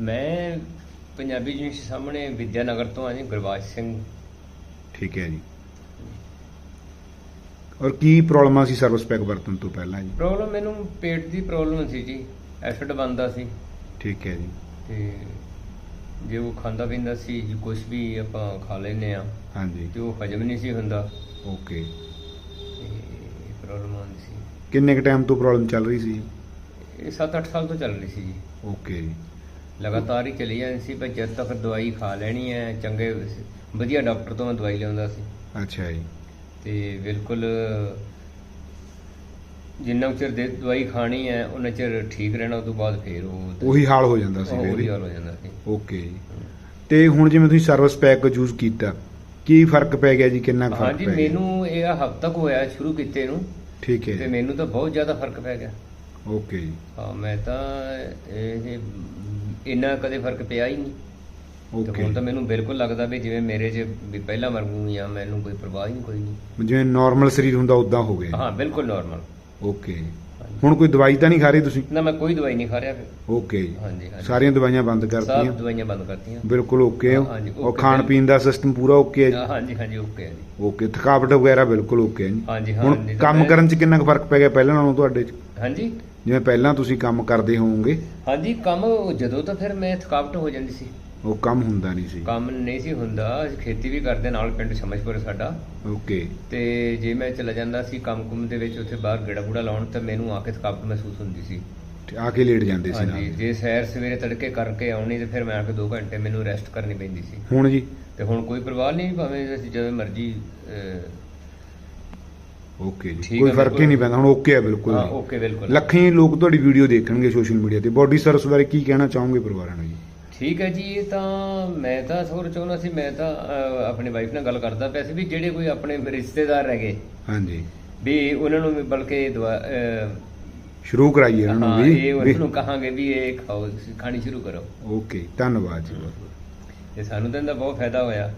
ਮੈਂ ਪੰਜਾਬੀ ਯੂਨੀਵਰਸਿਟੀ ਸਾਹਮਣੇ ਵਿਦਿਆਨਗਰ ਤੋਂ ਆ ਜੀ ਗੁਰਬਾਜ ਸਿੰਘ। ਠੀਕ ਹੈ ਜੀ। ਔਰ ਕੀ ਪ੍ਰੋਬਲਮਾਂ ਸੀ ਸਰਵਿਸ ਪੈਕ ਵਰਤਣ ਤੋਂ ਪਹਿਲਾਂ ਜੀ? ਪ੍ਰੋਬਲਮ ਮੈਨੂੰ ਪੇਟ ਦੀ ਪ੍ਰੋਬਲਮ ਸੀ ਜੀ ਐਸਿਡ ਬੰਦਾ ਸੀ। ਠੀਕ ਹੈ ਜੀ। ਤੇ ਜੇ ਉਹ ਖਾਂਦਾ ਪੀਂਦਾ ਸੀ ਜੀ ਕੁਝ ਵੀ ਆਪਾਂ ਖਾ ਲੈਨੇ ਆ ਹਾਂਜੀ। ਤੇ ਉਹ ਹਜਮ ਨਹੀਂ ਸੀ ਹੁੰਦਾ। ਓਕੇ। ਤੇ ਪ੍ਰੋਬਲਮ ਆਉਂਦੀ ਸੀ। ਕਿੰਨੇ ਕ ਟਾਈਮ ਤੋਂ ਪ੍ਰੋਬਲਮ ਚੱਲ ਰਹੀ ਸੀ? ਇਹ 7-8 ਸਾਲ ਤੋਂ ਚੱਲ ਰਹੀ ਸੀ ਜੀ। ਓਕੇ ਜੀ। ਲਗਾਤਾਰ ਹੀ ਚਲੀ ਜਾਂਦੀ ਸੀ ਪਰ ਜਦ ਤੱਕ ਦਵਾਈ ਖਾ ਲੈਣੀ ਹੈ ਚੰਗੇ ਵਧੀਆ ਡਾਕਟਰ ਤੋਂ ਮੈਂ ਦਵਾਈ ਲਿਆਉਂਦਾ ਸੀ। ਅੱਛਾ ਜੀ। ਤੇ ਬਿਲਕੁਲ ਜਿੰਨਾ ਚਿਰ ਦੇ ਦਵਾਈ ਖਾਣੀ ਹੈ ਉਹਨਾਂ ਚਿਰ ਠੀਕ ਰਹਿਣਾ ਉਸ ਤੋਂ ਬਾਅਦ ਫੇਰ ਉਹ ਉਹੀ ਹਾਲ ਹੋ ਜਾਂਦਾ ਸੀ ਫਿਰ ਉਹੀ। ਹਾਲ ਹੋ ਜਾਂਦਾ ਸੀ। ਓਕੇ ਜੀ। ਤੇ ਹੁਣ ਜਿਵੇਂ ਤੁਸੀਂ ਸਰਵਿਸ ਪੈਕ ਯੂਜ਼ ਕੀਤਾ ਕੀ ਫ਼ਰਕ ਪੈ ਗਿਆ ਜੀ? ਕਿੰਨਾ ਫ਼ਰਕ ਹਾਂਜੀ ਪੈ ਗਿਆ? ਮੈਨੂੰ ਇਹ ਹਫ਼ਤਾ ਕੁ ਹੋਇਆ ਸ਼ੁਰੂ ਕੀਤੇ ਨੂੰ। ਠੀਕ ਹੈ ਤੇ ਮੈਨੂੰ ਤਾਂ ਬਹੁਤ ਜ਼ਿਆਦਾ ਫ਼ਰਕ ਪੈ ਗਿਆ। ਓਕੇ ਜੀ। ਹਾਂ ਮੈਂ ਤਾਂ ਇਹ ਇੰਨਾ ਕਦੇ ਫ਼ਰਕ ਪਿਆ ਹੀ ਨਹੀਂ। ਓਕੇ ਹੁਣ ਤਾਂ ਮੈਨੂੰ ਬਿਲਕੁਲ ਲੱਗਦਾ ਵੀ ਜਿਵੇਂ ਮੇਰੇ 'ਚ ਵੀ ਪਹਿਲਾਂ ਹੀ ਆ ਮੈਨੂੰ ਕੋਈ ਪਰਵਾਹ ਹੀ ਨਹੀਂ ਕੋਈ ਨਹੀਂ। ਜਿਵੇਂ ਨਾਰਮਲ ਸਰੀਰ ਹੁੰਦਾ ਉਦਾਂ ਹੋ ਗਿਆ ਹਾਂ ਬਿਲਕੁਲ ਨਾਰਮਲ ਓਕੇ ਹੁਣ ਕੋਈ ਦਵਾਈ ਤਾਂ ਨਹੀਂ ਖਾ ਰਹੇ ਤੁਸੀਂ? ਨਾ ਮੈਂ ਕੋਈ ਦਵਾਈ ਨਹੀਂ ਖਾ ਰਿਹਾ ਫਿਰ। ਓਕੇ ਜੀ। ਹਾਂਜੀ ਹਾਂਜੀ। ਸਾਰੀਆਂ ਦਵਾਈਆਂ ਬੰਦ ਸਭ ਕਰਤੀਆਂ ਦਵਾਈਆਂ ਬੰਦ ਕਰਤੀਆਂ। ਬਿਲਕੁਲ ਓਕੇ ਹਾਂ, ਹਾਂਜੀ, ਔਰ ਖਾਣ। ਪੀਣ ਦਾ ਸਿਸਟਮ ਪੂਰਾ ਓਕੇ ਹੈ ਜੀ? ਹਾਂਜੀ ਹਾਂਜੀ ਓਕੇ ਹੈ ਜੀ। ਓਕੇ ਥਕਾਵਟ ਵਗੈਰਾ ਬਿਲਕੁਲ ਓਕੇ ਹੈ ਜੀ। ਹਾਂਜੀ ਹੁਣ ਕੰਮ ਕਰਨ 'ਚ ਕਿੰਨਾ ਕੁ ਫ਼ਰਕ ਪੈ ਗਿਆ ਪਹਿਲਾਂ ਨਾਲੋਂ ਤੁਹਾਡੇ 'ਚ? ਹਾਂਜੀ? ਜਿਵੇਂ ਪਹਿਲਾਂ ਤੁਸੀਂ ਕੰਮ ਕਰਦੇ ਹੋਵੋਗੇ? ਹਾਂਜੀ ਕੰਮ ਜਦੋਂ ਤਾਂ ਫਿਰ ਮੈਂ ਥਕਾਵਟ ਹੋ ਜਾਂਦੀ ਸੀ। ਉਹ ਕੰਮ ਹੁੰਦਾ ਨਹੀਂ ਸੀ। ਕੰਮ ਨਹੀਂ ਸੀ ਹੁੰਦਾ ਅਸੀਂ ਖੇਤੀ ਵੀ ਕਰਦੇ ਨਾਲ ਪਿੰਡ ਸਮਝਪੁਰ ਸਾਡਾ। ਓਕੇ। ਤੇ ਜੇ ਮੈਂ ਚਲਾ ਜਾਂਦਾ ਸੀ ਕੰਮ ਕੁੰਮ ਦੇ ਵਿੱਚ ਉੱਥੇ ਬਾਹਰ ਗੇੜਾ ਗੂੜਾ ਲਾਉਣ ਤਾਂ ਮੈਨੂੰ ਆ ਕੇ ਥਕਾਵਟ ਮਹਿਸੂਸ ਹੁੰਦੀ ਸੀ। ਤੇ ਆ ਕੇ ਲੇਟ ਜਾਂਦੇ ਸੀ ਹਾਂਜੀ ਨਾਲ। ਜੇ ਸੈਰ ਸਵੇਰੇ ਤੜਕੇ ਕਰਕੇ ਆਉਣੀ ਤੇ ਫਿਰ ਮੈਂ ਆ ਕੇ 2 ਘੰਟੇ ਮੈਨੂੰ ਰੈਸਟ ਕਰਨੀ ਪੈਂਦੀ ਸੀ। ਹੁਣ ਜੀ? ਤੇ ਹੁਣ ਕੋਈ ਪਰਵਾਹ ਨਹੀਂ ਭਾਵੇਂ ਅਸੀਂ ਜਦੋਂ ਮਰਜ਼ੀ ਅਹ, ਓਕੇ ਜੀ। ਠੀਕ ਕੋਈ ਫ਼ਰਕ ਹੀ ਬਿਲਕੁਲ। ਨਹੀਂ ਪੈਂਦਾ ਹੁਣ ਓਕੇ ਹੈ ਬਿਲਕੁਲ। ਹਾਂ। ਓਕੇ ਬਿਲਕੁਲ। ਲੱਖਾਂ ਹੀ ਲੋਕ ਤੁਹਾਡੀ ਵੀਡੀਓ ਦੇਖਣਗੇ ਸੋਸ਼ਲ ਮੀਡੀਆ ਤੇ। ਬੋਡੀ ਸਰਵਿਸ ਬਾਰੇ ਕੀ ਕਹਿਣਾ ਚਾਹੋਗੇ ਪਰਿਵਾਰਾਂ ਨੂੰ ਜੀ? ਠੀਕ ਹੈ ਜੀ ਇਹ ਤਾਂ ਮੈਂ ਤਾਂ ਸੋਚ ਚਾਹੁੰਦਾ ਸੀ ਮੈਂ ਤਾਂ ਅਹ, ਆਪਣੀ ਵਾਈਫ ਨਾਲ ਗੱਲ ਕਰਦਾ ਪਿਆ ਸੀ ਵੀ ਜਿਹੜੇ ਕੋਈ ਆਪਣੇ ਰਿਸ਼ਤੇਦਾਰ ਹੈਗੇ ਹਾਂਜੀ। ਵੀ ਉਹਨਾਂ ਨੂੰ ਵੀ ਬਲਕਿ ਦਵਾ ਅਹ, ਸ਼ੁਰੂ ਕਰਾਈਏ ਇਹਨਾਂ ਨੂੰ ਹਾਂ ਵੀ। ਇਹ ਉਹਨਾਂ ਨੂੰ ਕਹਾਂਗੇ ਵੀ ਇਹ ਖਾਓ ਖਾਣੀ ਸ਼ੁਰੂ ਕਰੋ। ਓਕੇ ਧੰਨਵਾਦ ਜੀ ਤੇ ਸਾਨੂੰ ਤਾਂ ਇਹਦਾ ਬਹੁਤ ਫਾਇਦਾ ਹੋਇਆ।